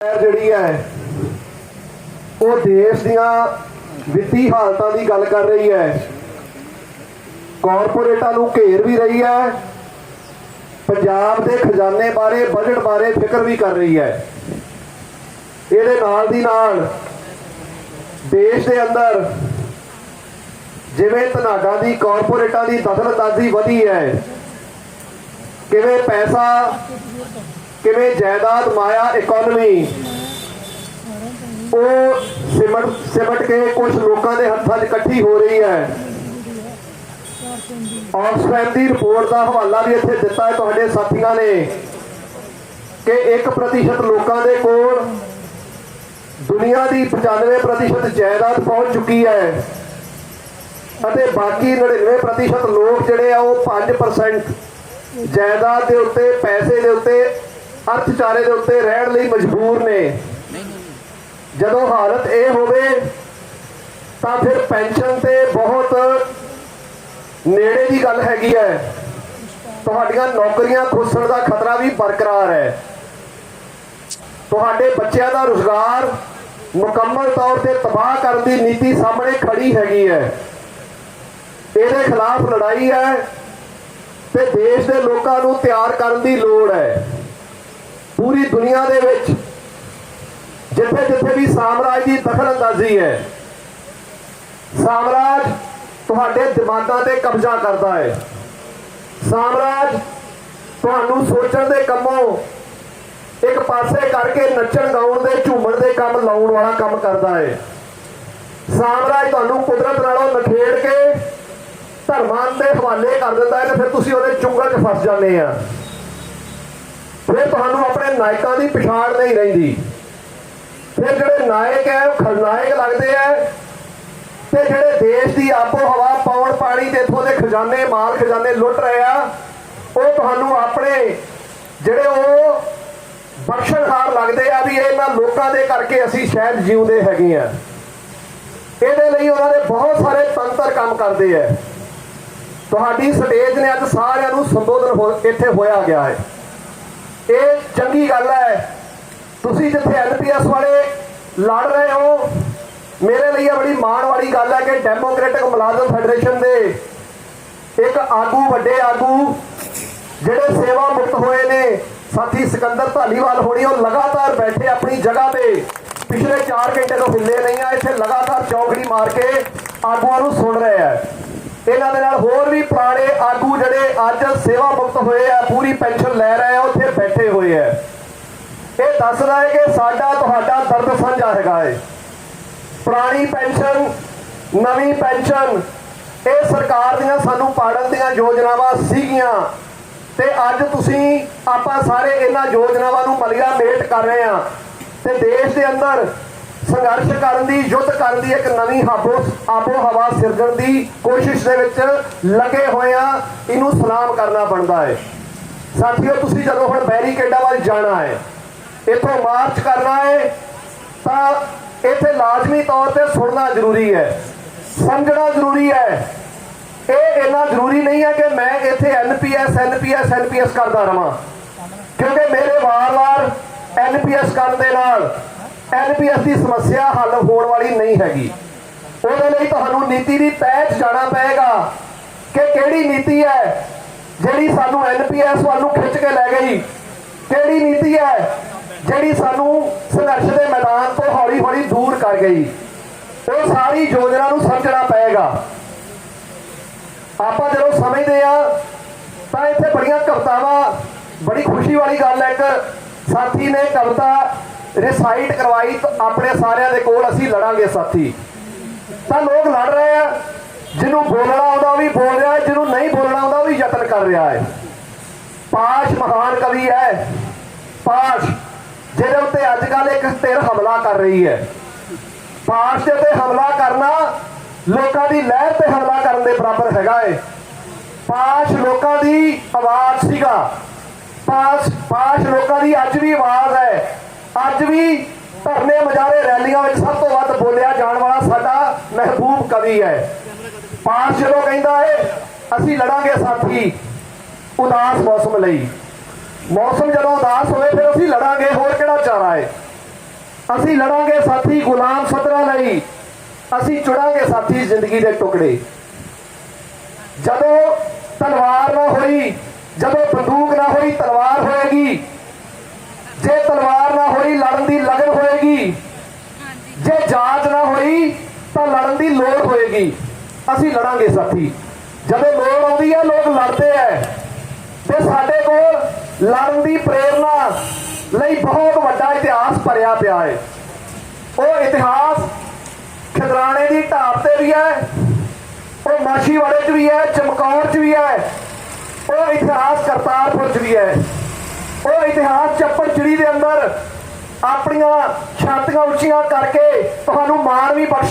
ਜਿਹੜੀ ਹੈ, ਉਹ ਦੇਸ਼ ਦੀਆਂ ਵਿੱਤੀ ਹਾਲਤਾਂ ਦੀ ਗੱਲ ਕਰ ਰਹੀ ਹੈ। ਕਾਰਪੋਰੇਟਾਂ ਨੂੰ ਘੇਰ ਵੀ ਰਹੀ ਹੈ। ਪੰਜਾਬ ਦੇ ਖਜ਼ਾਨੇ ਬਾਰੇ ਬਜਟ ਬਾਰੇ ਫਿਕਰ ਵੀ ਕਰ ਰਹੀ ਹੈ। ਇਹਦੇ ਨਾਲ ਦੀ ਨਾਲ ਦੇਸ਼ ਦੇ ਅੰਦਰ ਜਿਵੇਂ ਧਨਾਡਾ ਦੀ ਕਾਰਪੋਰੇਟਾਂ ਦੀ ਦਖਲਅੰਦਾਜ਼ੀ ਵਧੀ ਹੈ, ਕਿਵੇਂ ਪੈਸਾ ਕਿਵੇਂ ਜਾਇਦਾਦ ਮਾਇਆ ਇਕਨੋਮੀ ਉਹ ਸਿਮਟ ਸਿਮਟ ਕੇ ਕੁਝ ਲੋਕਾਂ ਦੇ ਹੱਥਾਂ 'ਚ ਇਕੱਠੀ ਹੋ ਰਹੀ ਹੈ। ਆਕਸਫੈਮ ਦੀ ਰਿਪੋਰਟ ਦਾ ਹਵਾਲਾ ਵੀ ਇੱਥੇ ਦਿੱਤਾ ਹੈ ਤੁਹਾਡੇ ਸਾਥੀਆਂ ਨੇ ਕਿ 1% ਲੋਕਾਂ ਦੇ ਕੋਲ ਦੁਨੀਆ ਦੀ 95% ਜਾਇਦਾਦ ਪਹੁੰਚ ਚੁੱਕੀ ਹੈ। ਅਤੇ ਬਾਕੀ 99% ਲੋਕ ਜਿਹੜੇ ਆ ਉਹ 5% ਜਾਇਦਾਦ ਦੇ ਉੱਤੇ, ਪੈਸੇ ਦੇ ਉੱਤੇ ਅਰਥਚਾਰੇ ਦੇ ਉੱਤੇ ਰਹਿਣ ਲਈ ਮਜਬੂਰ ਨੇ। ਜਦੋਂ ਹਾਲਤ ਇਹ ਹੋਵੇ, ਤਾਂ ਫਿਰ ਪੈਨਸ਼ਨ ਤੇ ਬਹੁਤ ਨੇੜੇ ਦੀ ਗੱਲ ਹੈਗੀ ਹੈ। ਤੁਹਾਡੀਆਂ ਨੌਕਰੀਆਂ ਖੁੱਸਣ ਦਾ ਖਤਰਾ ਵੀ ਬਰਕਰਾਰ ਹੈ। ਤੁਹਾਡੇ ਬੱਚਿਆਂ ਦਾ ਰੁਜ਼ਗਾਰ ਮੁਕੰਮਲ ਤੌਰ ਤੇ ਤਬਾਹ ਕਰਨ ਦੀ ਨੀਤੀ ਸਾਹਮਣੇ ਖੜੀ ਹੈਗੀ ਹੈ। ਇਹਦੇ ਖਿਲਾਫ ਲੜਾਈ ਹੈ ਤੇ ਦੇਸ਼ ਦੇ ਲੋਕਾਂ ਨੂੰ ਤਿਆਰ ਕਰਨ ਦੀ ਲੋੜ ਹੈ। ਪੂਰੀ ਦੁਨੀਆ ਦੇ ਵਿੱਚ ਜਿੱਥੇ ਜਿੱਥੇ ਵੀ ਸਾਮਰਾਜ ਦੀ ਦਖਲਅੰਦਾਜ਼ੀ ਹੈ, ਸਾਮਰਾਜ ਤੁਹਾਡੇ ਦਿਮਾਗਾਂ ਤੇ ਕਬਜ਼ਾ ਕਰਦਾ ਹੈ। ਸਾਮਰਾਜ ਤੁਹਾਨੂੰ ਸੋਚਣ ਦੇ ਕੰਮੋਂ ਇੱਕ ਪਾਸੇ ਕਰਕੇ ਨੱਚਣ, ਗਾਉਣ ਦੇ, ਝੂਮਣ ਦੇ ਕੰਮ ਲਾਉਣ ਵਾਲਾ ਕੰਮ ਕਰਦਾ ਹੈ। ਸਾਮਰਾਜ ਤੁਹਾਨੂੰ ਕੁਦਰਤ ਨਾਲੋਂ ਨਖੇੜ ਕੇ ਧਰਮਾਂ ਦੇ ਹਵਾਲੇ ਕਰ ਦਿੰਦਾ ਹੈ ਤੇ ਫਿਰ ਤੁਸੀਂ ਉਹਦੇ ਚੁੰਗਲ 'ਚ ਫਸ ਜਾਂਦੇ ਆ। ਫਿਰ ਤੁਹਾਨੂੰ ਆਪਣੇ ਨਾਇਕਾਂ ਦੀ ਪਛਾਣ ਨਹੀਂ ਰਹਿੰਦੀ। ਫਿਰ ਜਿਹੜੇ ਨਾਇਕ ਹੈ, ਉਹ ਖਲਨਾਇਕ ਲੱਗਦੇ ਆ ਤੇ ਜਿਹੜੇ ਦੇਸ਼ ਦੀ ਆਪੋ ਹਵਾ ਪਾਉਣ ਪਾਣੀ ਤੇ ਇਥੋਂ ਦੇ ਖਜ਼ਾਨੇ, ਮਾਲ ਖਜ਼ਾਨੇ ਲੁੱਟ ਰਹੇ ਆ, ਉਹ ਤੁਹਾਨੂੰ ਆਪਣੇ ਜਿਹੜੇ ਉਹ ਬਖਸ਼ਣਹਾਰ ਲੱਗਦੇ ਆ ਵੀ ਇਹਨਾਂ ਲੋਕਾਂ ਦੇ ਕਰਕੇ ਅਸੀਂ ਸ਼ਾਇਦ ਜਿਉਂਦੇ ਹੈਗੇ ਆ। ਇਹਦੇ ਲਈ ਉਹਨਾਂ ਦੇ ਬਹੁਤ ਸਾਰੇ ਤੰਤਰ ਕੰਮ ਕਰਦੇ ਆ। ਤੁਹਾਡੀ ਸਟੇਜ ਨੇ ਅੱਜ ਸਾਰਿਆਂ ਨੂੰ ਸੰਬੋਧਨ ਹੋ- ਇੱਥੇ ਹੋਇਆ ਗਿਆ ਹੈ। ਇਹ ਚੰਗੀ ਗੱਲ ਹੈ। ਤੁਸੀਂ ਜਿੱਥੇ ਐਲਪੀਐਸ ਵਾਲੇ ਲੜ ਰਹੇ ਹੋ, ਮੇਰੇ ਲਈ ਇਹ ਬੜੀ ਮਾਣ ਵਾਲੀ ਗੱਲ ਹੈ ਕਿ ਡੈਮੋਕ੍ਰੈਟਿਕ ਮੁਲਾਜ਼ਮ ਫੈਡਰੇਸ਼ਨ ਦੇ ਇੱਕ ਆਗੂ, ਵੱਡੇ ਆਗੂ ਜਿਹੜੇ ਸੇਵਾ ਮੁਕਤ ਹੋਏ ਨੇ, ਸਾਥੀ ਸਿਕੰਦਰ ਧਾਲੀਵਾਲ ਹੋਣੀ, ਉਹ ਲਗਾਤਾਰ ਬੈਠੇ ਆਪਣੀ ਜਗ੍ਹਾ ਤੇ। ਪਿਛਲੇ 4 ਘੰਟੇ ਤੋਂ ਹਿੱਲੇ ਨਹੀਂ ਆ, ਇੱਥੇ ਲਗਾਤਾਰ ਚੌਕੜੀ ਮਾਰ ਕੇ ਆਗੂਆਂ ਨੂੰ ਸੁਣ ਰਹੇ ਆ। ਇਹਨਾਂ ਦੇ ਨਾਲ ਹੋਰ ਵੀ ਪੁਰਾਣੇ ਆਗੂ ਜਿਹੜੇ ਅੱਜ ਸੇਵਾ ਮੁਕਤ ਹੋਏ ਆ, ਪੂਰੀ ਪੈਨਸ਼ਨ ਲੈ ਰਹੇ ਆ, ਉੱਥੇ ਬੈਠੇ ਹੋਏ ਆ। ਇਹ ਦੱਸਦਾ ਹੈ ਕਿ ਸਾਡਾ ਤੁਹਾਡਾ ਦਰਦ ਸਾਂਝਾ ਹੈਗਾ ਹੈ। ਪੁਰਾਣੀ ਪੈਨਸ਼ਨ, ਨਵੀਂ ਪੈਨਸ਼ਨ, ਇਹ ਸਰਕਾਰ ਦੀਆਂ ਸਾਨੂੰ ਪਾੜਨ ਦੀਆਂ ਯੋਜਨਾਵਾਂ ਸੀਗੀਆਂ। ਤੇ ਅੱਜ ਤੁਸੀਂ ਆਪਾਂ ਸਾਰੇ ਇਹਨਾਂ ਯੋਜਨਾਵਾਂ ਨੂੰ ਮਲਿਆ ਮੇਟ ਕਰ ਰਹੇ ਆ। ਤੇ ਦੇਸ਼ ਦੇ ਅੰਦਰ ਸੰਘਰਸ਼ ਕਰਨ ਦੀ, ਯੁੱਧ ਕਰਨ ਦੀ ਇੱਕ ਨਵੀਂ ਹਾਬੋ, ਆਬੋ ਹਵਾ ਸਿਰਜਣ ਦੀ ਕੋਸ਼ਿਸ਼ ਦੇ ਵਿੱਚ ਲੱਗੇ ਹੋਏ ਆ। ਇਹਨੂੰ ਸਲਾਮ ਕਰਨਾ ਬਣਦਾ ਹੈ। ਸਾਥੀਓ, ਤੁਸੀਂ ਜਦੋਂ ਹੁਣ ਬੈਰੀਕੇਡਾਂ ਵੱਲ ਜਾਣਾ ਹੈ, ਇੱਥੋਂ ਮਾਰਚ ਕਰਨਾ ਹੈ, ਤਾਂ ਇੱਥੇ ਲਾਜ਼ਮੀ ਤੌਰ ਤੇ ਸੁਣਨਾ ਜ਼ਰੂਰੀ ਹੈ। ਸਮਝਣਾ ਜ਼ਰੂਰੀ ਹੈ। ਇਹ ਇੰਨਾ ਜ਼ਰੂਰੀ ਨਹੀਂ ਹੈ ਕਿ ਮੈਂ ਇੱਥੇ ਐਨਪੀਐਸ ਐਨਪੀਐਸ ਐਨਪੀਐਸ ਕਰਦਾ ਰਵਾਂ। ਕਿਉਂਕਿ ਮੇਰੇ ਵਾਰ-ਵਾਰ ਐਨਪੀਐਸ ਕਰਨ ਦੇ ਨਾਲ ਐਨਪੀਐਸ ਦੀ ਸਮੱਸਿਆ ਹੱਲ ਹੋਣ ਵਾਲੀ ਨਹੀਂ ਹੈਗੀ। ਉਹਦੇ ਲਈ ਤੁਹਾਨੂੰ ਨੀਤੀ ਦੀ ਤਹਿ ਜਾਣਾ ਪਏਗਾ ਕਿ ਕਿਹੜੀ ਨੀਤੀ ਹੈ ਜਿਹੜੀ ਸਾਨੂੰ ਐਨਪੀਐਸ ਵੱਲ ਨੂੰ ਖਿੱਚ ਕੇ ਲੈ ਗਈ। ਕਿਹੜੀ ਨੀਤੀ ਹੈ ਜਿਹੜੀ ਸਾਨੂੰ ਸੰਘਰਸ਼ ਦੇ ਮੈਦਾਨ ਤੋਂ ਹੌਲੀ-ਹੌਲੀ ਦੂਰ ਕਰ ਗਈ। ਉਹ ਸਾਰੀ ਯੋਜਨਾ ਨੂੰ ਸਮਝਣਾ ਪਏਗਾ। ਆਪਾਂ ਜਦੋਂ ਸਮਝਦੇ ਆ ਤਾਂ ਇੱਥੇ ਬੜੀਆਂ ਕਵਿਤਾਵਾਂ, ਬੜੀ ਖੁਸ਼ੀ ਵਾਲੀ ਗੱਲ ਹੈ। ਇੱਕ ਸਾਥੀ ਨੇ ਕਵਿਤਾ ਰਿਸਾਈਟ ਕਰਵਾਈ ਤਾਂ ਆਪਣੇ ਸਾਰਿਆਂ ਦੇ ਕੋਲ ਅਸੀਂ ਲੜਾਂਗੇ ਸਾਥੀ। ਤਾਂ ਲੋਕ ਲੜ ਰਹੇ ਆ। ਜਿਹਨੂੰ ਬੋਲਣਾ ਆਉਂਦਾ ਉਹ ਵੀ ਬੋਲ ਰਿਹਾ ਹੈ, ਜਿਹਨੂੰ ਨਹੀਂ ਬੋਲਣਾ ਆਉਂਦਾ ਉਹ ਵੀ ਯਤਨ ਕਰ ਰਿਹਾ ਹੈ। ਪਾਸ਼ ਮਹਾਨ ਕਵੀ ਹੈ। ਪਾਸ਼, ਜਿਹਦੇ ਉੱਤੇ ਅੱਜ ਕੱਲ ਇੱਕ ਧਿਰ ਹਮਲਾ ਕਰ ਰਹੀ ਹੈ। ਪਾਸ਼ ਦੇ ਉੱਤੇ ਹਮਲਾ ਕਰਨਾ ਲੋਕਾਂ ਦੀ ਲਹਿਰ ਤੇ ਹਮਲਾ ਕਰਨ ਦੇ ਬਰਾਬਰ ਹੈਗਾ ਏ। ਪਾਸ਼ ਲੋਕਾਂ ਦੀ ਆਵਾਜ਼ ਸੀਗਾ। ਪਾਸ਼ ਪਾਸ਼ ਲੋਕਾਂ ਦੀ ਅੱਜ ਵੀ ਆਵਾਜ਼ ਹੈ। ਅੱਜ ਵੀ ਧਰਨੇ ਮਜਾਰੇ ਰੈਲੀਆਂ ਵਿੱਚ ਸਭ ਤੋਂ ਵੱਧ ਬੋਲਿਆ ਜਾਣ ਵਾਲਾ ਸਾਡਾ ਮਹਿਬੂਬ ਕਵੀ ਹੈ। ਪਾਸ਼ ਜਦੋਂ ਕਹਿੰਦਾ ਹੈ ਅਸੀਂ ਲੜਾਂਗੇ ਸਾਥੀ ਉਦਾਸ ਮੌਸਮ ਲਈ। ਮੌਸਮ ਜਦੋਂ ਉਦਾਸ ਹੋਵੇ, ਫਿਰ ਅਸੀਂ ਲੜਾਂਗੇ, ਹੋਰ ਕਿਹੜਾ ਚਾਰਾ ਹੈ ਅਸੀਂ ਲੜਾਂਗੇ ਸਾਥੀ ਗੁਲਾਮ ਸਦਰਾਂ ਲਈ। ਅਸੀਂ ਚੁੜਾਂਗੇ ਸਾਥੀ ਜ਼ਿੰਦਗੀ ਦੇ ਟੁਕੜੇ। ਜਦੋਂ ਤਲਵਾਰ ਨਾ ਹੋਈ, ਜਦੋਂ ਬੰਦੂਕ ਨਾ ਹੋਈ, ਤਲਵਾਰ ਹੋਏਗੀ। ਜੇ ਤਲਵਾਰ ਨਾ ਹੋਈ ਲੜਨ ਦੀ ਲਗਨ ਹੋਏਗੀ ਜੇ ਜਾਂਚ ਨਾ ਹੋਈ ਤਾਂ ਲੜਨ ਦੀ ਲੋੜ ਹੋਏਗੀ। ਅਸੀਂ ਲੜਾਂਗੇ ਸਾਥੀ। ਜਦੋਂ ਲੋੜ ਆਉਂਦੀ ਹੈ, ਲੋਕ ਲੜਦੇ ਐ। ਤੇ ਸਾਡੇ ਕੋਲ ਲੜਨ ਦੀ ਪ੍ਰੇਰਣਾ ਲਈ ਬਹੁਤ ਵੱਡਾ ਇਤਿਹਾਸ ਭਰਿਆ ਪਿਆ ਹੈ ਉਹ ਇਤਿਹਾਸ ਖਿਦਰਾਣੇ ਦੀ ਢਾਬ ਤੇ ਵੀ ਹੈ ਉਹ ਮਾਛੀਵਾੜੇ 'ਚ ਵੀ ਹੈ ਚਮਕੌਰ 'ਚ ਵੀ ਹੈ ਉਹ ਇਤਿਹਾਸ ਕਰਤਾਰਪੁਰ 'ਚ ਵੀ ਹੈ ਉਹ ਇਤਿਹਾਸ ਚੱਪੜ ਚਿੜੀ ਦੇ ਅੰਦਰ ਆਪਣੀਆਂ ਛਾਤੀਆਂ ਉੱਚੀਆਂ ਕਰਕੇ ਤੁਹਾਨੂੰ ਮਾਣ ਵੀ ਬਖਸ਼